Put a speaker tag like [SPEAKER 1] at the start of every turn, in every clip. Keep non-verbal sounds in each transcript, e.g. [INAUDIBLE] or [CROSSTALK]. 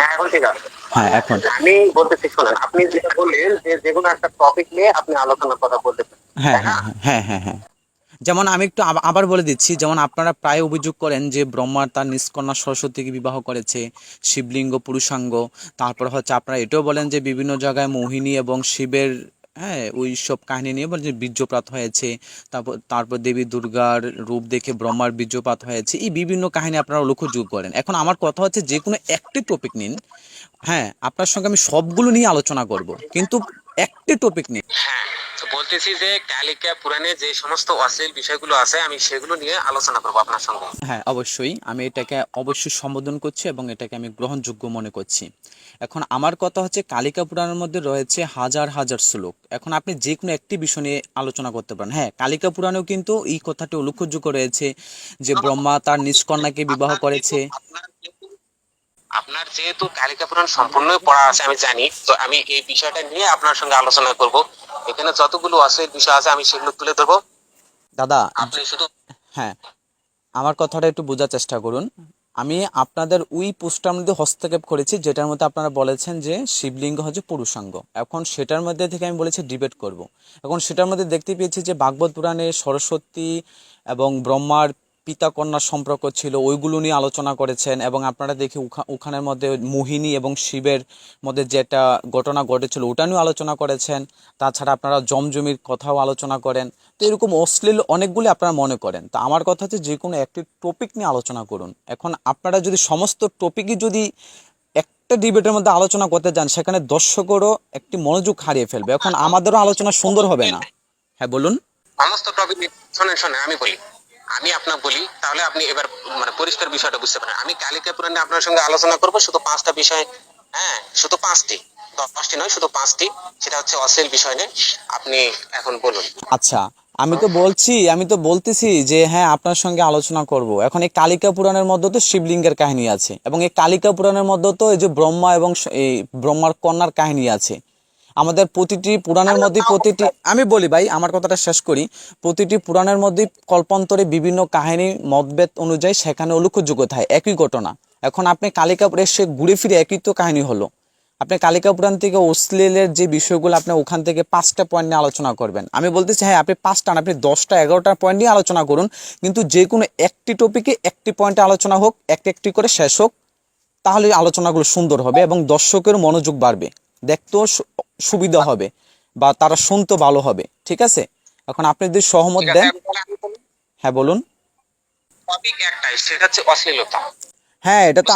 [SPEAKER 1] হ্যাঁ এখন ঠিক আছে।
[SPEAKER 2] হ্যাঁ এখন।
[SPEAKER 1] আমি বলতেছি শোনেন আপনি যেটা বললেন যে যে কোনো একটা টপিক নিয়ে আপনি আলোচনার কথা বলতেছেন
[SPEAKER 2] হ্যাঁ হ্যাঁ হ্যাঁ, হ্যাঁ হ্যাঁ হ্যাঁ। যেমন আমি একটু আবা- আবার বলে দিচ্ছি যেমন আপনারা প্রায় অভিযোগ করেন যে ব্রহ্মার তার নিষ্কন্যা সরস্বতীকে বিবাহ করেছে শিবলিঙ্গ পুরুষাঙ্গ। তারপর হচ্ছে আপনারা এটাও বলেন যে বিভিন্ন জায়গায় মোহিনী এবং শিবের হ্যাঁ ওই সব কাহিনী নিয়ে বলছে বীর্যপাত হয়েছে, তারপর তারপর দেবী দুর্গার রূপ দেখে ব্রহ্মার বীর্যপাত হয়েছে, এই বিভিন্ন কাহিনী আপনারা লক্ষ্যযোগ করেন। এখন আমার কথা হচ্ছে যে কোনো একটি টপিক নিন হ্যাঁ আপনার সঙ্গে আমি সবগুলো নিয়ে আলোচনা করব, কিন্তু একটি টপিক নিন।
[SPEAKER 1] হ্যাঁ। বলতেছি যে কালিকা পুরাণে যে সমস্ত অশ্লীল বিষয়গুলো আছে আমি সেগুলো নিয়ে আলোচনা করব আপনার সঙ্গে।
[SPEAKER 2] হ্যাঁ অবশ্যই। আমি এটাকে অবশ্যই সম্বোধন করছি এবং এটাকে আমি গ্রহণযোগ্য মনে করছি। এখন আমার কথা হচ্ছে কালিকা পুরাণের মধ্যে রয়েছে হাজার হাজার শ্লোক। এখন আপনি যে কোনো একটি বিষয় নিয়ে আলোচনা করতে পারেন। হ্যাঁ কালিকা পুরাণেও কিন্তু এই কথাটি উল্লেখযোগ্য রয়েছে যে ব্রহ্মা তার নিষ্কন্যাকে বিবাহ করেছে।
[SPEAKER 1] আপনার যেহেতু কালিকা পুরাণ সম্পূর্ণই পড়া আছে আমি জানি। তো আমি এই বিষয়টা নিয়ে আপনার সঙ্গে আলোচনা করব। এখানে যতগুলো অশ্লীল বিষয় আছে আমি সেগুলো তুলে ধরবো।
[SPEAKER 2] দাদা
[SPEAKER 1] আপনি শুধু
[SPEAKER 2] হ্যাঁ আমার কথাটা একটু বোঝার চেষ্টা করুন। আমি আপনাদের ওই পোস্টার মধ্যে হস্তক্ষেপ করেছি যেটার মধ্যে আপনারা বলেছেন যে শিবলিঙ্গ হচ্ছে পুরুষাঙ্গ। এখন সেটার মধ্যে থেকে আমি বলেছি ডিবেট করব। এখন সেটার মধ্যে দেখতে পেয়েছি যে ভাগবত পুরাণে সরস্বতী এবং ব্রহ্মার পিতা কন্যার সম্পর্ক ছিল, ওইগুলো নিয়ে আলোচনা করেছেন এবং আপনারা দেখি ওখা- ওখানের মধ্যে মোহিনী এবং শিবের মধ্যে যেটা ঘটনা ঘটেছিল ওটা নিয়েও আলোচনা করেছেন। তাছাড়া আপনারা জমজমির কথাও আলোচনা করেন। তো এরকম অশ্লীল অনেকগুলি আপনারা মনে করেন। তা আমার কথা হচ্ছে যে কোনো একটি টপিক নিয়ে আলোচনা করুন। এখন আপনারা যদি সমস্ত টপিকই যদি একটা ডিবেটের মধ্যে আলোচনা করতে যান, সেখানে দর্শকেরও একটি মনোযোগ হারিয়ে ফেলবে। এখন আমাদেরও আলোচনা সুন্দর হবে না। হ্যাঁ বলুন।
[SPEAKER 1] সমস্ত টপিক শোনেন শোনেন আমি বলি। আমি আপনার বলি, তাহলে আপনি এবার মানে পরিষ্কার বিষয়টা বুঝতে পারেন। আমি কালিকা পুরাণে আপনার সঙ্গে আলোচনা করব, শুধু পাঁচটা বিষয় হ্যাঁ শুধু পাঁচটি। দশটি নয়, শুধু পাঁচটি। সেটা হচ্ছে অশ্লীল বিষয় নিয়ে। আপনি এখন বলুন।
[SPEAKER 2] আচ্ছা আমি তো বলছি, আমি তো বলতেছি যে হ্যাঁ আপনার সঙ্গে আলোচনা করব। এখন এই কালিকা পুরাণের মধ্যে তো শিবলিঙ্গের কাহিনী আছে। এবং এই কালিকা পুরাণের মধ্যে তো এই যে ব্রহ্মা এবং এই ব্রহ্মার কন্যার কাহিনী আছে। আমাদের প্রতিটি পুরাণের মধ্যে প্রতিটি আমি বলি ভাই আমার কথাটা শেষ করি। প্রতিটি পুরাণের মধ্যে কল্পান্তরে বিভিন্ন কাহিনী মতভেদ অনুযায়ী সেখানে উল্লেখযোগ্য থাকে একই ঘটনা। এখন আপনি কালিকাপুরে এসে ঘুরে ফিরে একই তো কাহিনী হলো। আপনি কালিকা পুরাণ থেকে অশ্লীলের যে বিষয়গুলো আপনি ওখান থেকে পাঁচটা পয়েন্ট নিয়ে আলোচনা করবেন। আমি বলতেছি হ্যাঁ আপনি পাঁচটা না আপনি দশটা এগারোটা পয়েন্ট নিয়ে আলোচনা করুন। কিন্তু যে কোনো একটি টপিকে একটি পয়েন্টে আলোচনা হোক একটি একটি করে শেষ হোক তাহলে আলোচনাগুলো সুন্দর হবে এবং দর্শকের মনোযোগ বাড়বে। দেখতেও সুবিধা হবে বা তারা শুনতে ভালো হবে ঠিক আছে? এখন আপনি যদি সহমত দেন হ্যাঁ বলুন।
[SPEAKER 1] টপিক একটাই সেটা হচ্ছে অশ্লীলতা।
[SPEAKER 2] হ্যাঁ এটা তো?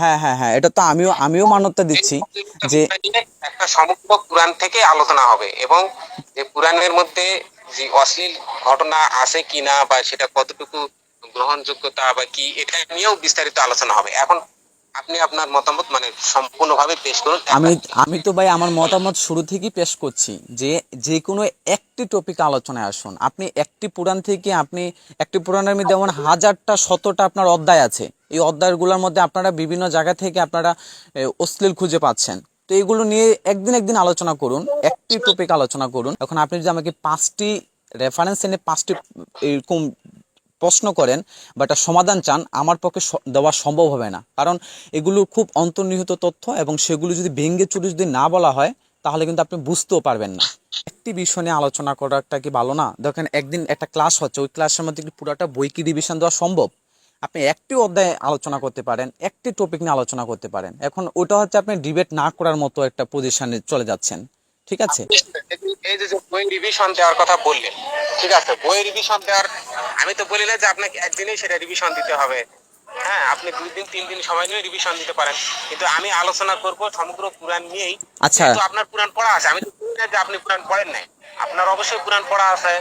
[SPEAKER 2] হ্যাঁ হ্যাঁ হ্যাঁ এটা তো আমিও আমিও মান্যতা দিচ্ছি যে
[SPEAKER 1] একটা সমগ্র পুরাণ থেকে আলোচনা হবে এবং যে পুরাণের মধ্যে যে অশ্লীল ঘটনা আছে কিনা বা সেটা কতটুকু গ্রহণযোগ্যতা বা কি এটা নিয়েও বিস্তারিত আলোচনা হবে। এখন আপনি আপনার মতামত মানে সম্পূর্ণভাবে পেশ করুন।
[SPEAKER 2] আমি আমি তো ভাই আমার মতামত শুরু থেকেই পেশ করছি যে যে কোনো একটি টপিক আলোচনায় আসুন। আপনি একটি পুরাণ থেকে আপনি একটি পুরাণের মধ্যে যেমন হাজারটা, শতটা আপনার অধ্যায় আছে। এই অধ্যায়গুলোর মধ্যে আপনারা বিভিন্ন জায়গা থেকে আপনারা অশ্লীল খুঁজে পাচ্ছেন। তো এগুলো নিয়ে একদিন একদিন আলোচনা করুন, একটি টপিক আলোচনা করুন। এখন আপনি যদি আমাকে পাঁচটি রেফারেন্স এনে পাঁচটি, এরকম প্রশ্ন করেন বা একটা সমাধান চান, আমার পক্ষে দেওয়া সম্ভব হবে না। কারণ এগুলো খুব অন্তর্নিহিত তথ্য এবং সেগুলো যদি ভেঙ্গে চুরি যদি না বলা হয়, তাহলে কিন্তু আপনি বুঝতেও পারবেন না। একটি বিষয় নিয়ে আলোচনা করাটা কি ভালো না? দেখেন, একদিন একটা ক্লাস হচ্ছে, ওই ক্লাসের মধ্যে কি পুরোটা বই কি রিভিশন দেওয়া সম্ভব? আপনি একটি অধ্যায়ে আলোচনা করতে পারেন, একটি টপিক নিয়ে আলোচনা করতে পারেন। এখন ওটা হচ্ছে আপনি ডিবেট না করার মতো একটা পজিশনে চলে যাচ্ছেন। ঠিক আছে?
[SPEAKER 1] এই যে বই রিভিশন দেওয়ার কথা বললেন ঠিক আছে? বই রিভিশন দেওয়ার আমি তো বলি না যে আপনাকে একদিনেই সেটা রিভিশন দিতে হবে। হ্যাঁ আপনি দুই দিন তিন দিন সময় নিয়ে রিভিশন দিতে পারেন। কিন্তু আমি আলোচনা করব সমগ্র পুরাণ নিয়েই।
[SPEAKER 2] আচ্ছা।
[SPEAKER 1] আপনার পুরাণ পড়া আছে আমি তো বলি না যে আপনি পুরাণ পড়েন নাই। আপনার অবশ্যই পুরাণ পড়া আছে।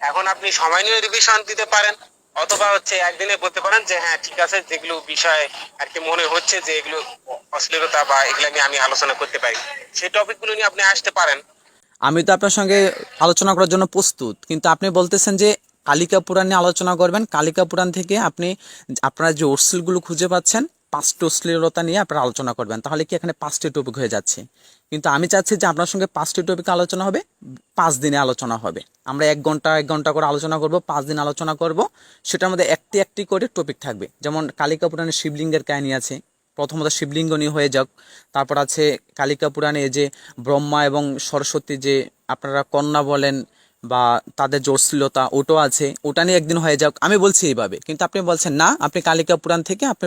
[SPEAKER 1] এখন আপনি সময় নিয়ে রিভিশন দিতে পারেন। অথবা হচ্ছে একদিনে বলতে পারেন যে হ্যাঁ ঠিক আছে, যেগুলো বিষয় আর কি মনে হচ্ছে যে এগুলো অশ্লীলতা বা এগুলো নিয়ে আমি আলোচনা করতে পারি। সেই টপিকগুলো নিয়ে আপনি আসতে পারেন।
[SPEAKER 2] আমি তো আপনার সঙ্গে আলোচনা করার জন্য প্রস্তুত। কিন্তু আপনি বলতেছেন যে, কালিকা পুরাণ নিয়ে আলোচনা করবেন। কালিকা পুরাণ থেকে আপনি, আপনারা যে অশ্লীলগুলো খুঁজে পাচ্ছেন পাঁচটি অশ্লীলতা নিয়ে আপনারা আলোচনা করবেন, তাহলে কি এখানে পাঁচটি টপিক হয়ে যাচ্ছে? কিন্তু আমি চাচ্ছি যে আপনার সঙ্গে পাঁচটি টপিক আলোচনা হবে, পাঁচ দিনে আলোচনা হবে। আমরা এক ঘণ্টা এক ঘণ্টা করে আলোচনা করব, পাঁচ দিন আলোচনা করব, সেটার মধ্যে একটি একটি করে টপিক থাকবে। যেমন কালিকা পুরাণে শিবলিঙ্গের কাহিনী আছে, প্রথমত শিবলিঙ্গ নিয়ে হয়ে যাক, তারপর আছে কালিকা পুরাণে যে ব্রহ্মা এবং সরস্বতী যে আপনারা কন্যা বলেন বা তাদের যে অশ্লীলতা ওটাও আছে, ওটা নিয়ে একদিন হয়ে যাক। আমি বলছি এইভাবে, কিন্তু আপনি বলছেন, না, আপনি কালিকা পুরাণ থেকে আপনি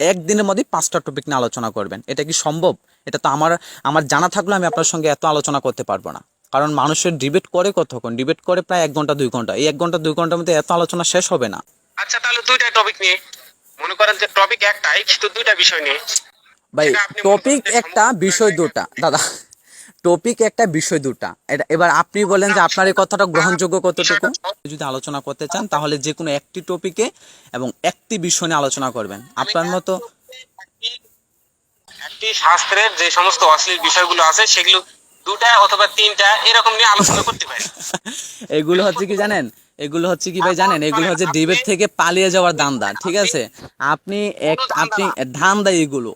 [SPEAKER 2] একদিনের মধ্যে পাঁচটা টপিক নিয়ে আলোচনা করবেন। এটা কি সম্ভব? এটা তো আমার আমার জানা থাকলেও আমি আপনার সঙ্গে এত আলোচনা করতে পারব না। কারণ মানুষের ডিবেট করে কতক্ষণ? ডিবেট করে প্রায় এক ঘণ্টা দুই ঘণ্টা। এই এক ঘণ্টা দুই ঘণ্টার মধ্যে এত আলোচনা শেষ হবে না।
[SPEAKER 1] আচ্ছা তাহলে দুইটা টপিক নিয়ে। মনে করেন যে টপিক একটাই কিন্তু দুইটা বিষয় নিয়ে।
[SPEAKER 2] ভাই টপিক একটা বিষয় দুটা। দাদা টপিক একটা বিষয় দুটা। এটা এবার আপনি বলেন যে আপনার এই কথাটা গ্রহণযোগ্য কতটুকু? যদি আলোচনা করতে চান তাহলে যে কোনো একটি টপিকে এবং একটি বিষয় নিয়ে আলোচনা করবেন। আপনার মতো
[SPEAKER 1] একটি- শাস্ত্রের যে সমস্ত অশ্লীল বিষয়গুলো আছে সেগুলো দুটা অথবা তিনটা এরকম নিয়ে আলোচনা করতে পারি [LAUGHS]
[SPEAKER 2] এগুলো হচ্ছে কি জানেন? এগুলো হচ্ছে কি ভাই জানেন? এগুলো হচ্ছে ডিবেট থেকে পালিয়ে যাওয়ার দান্দা ঠিক আছে? আপনি এক আপনি ধান্দা এগুলো।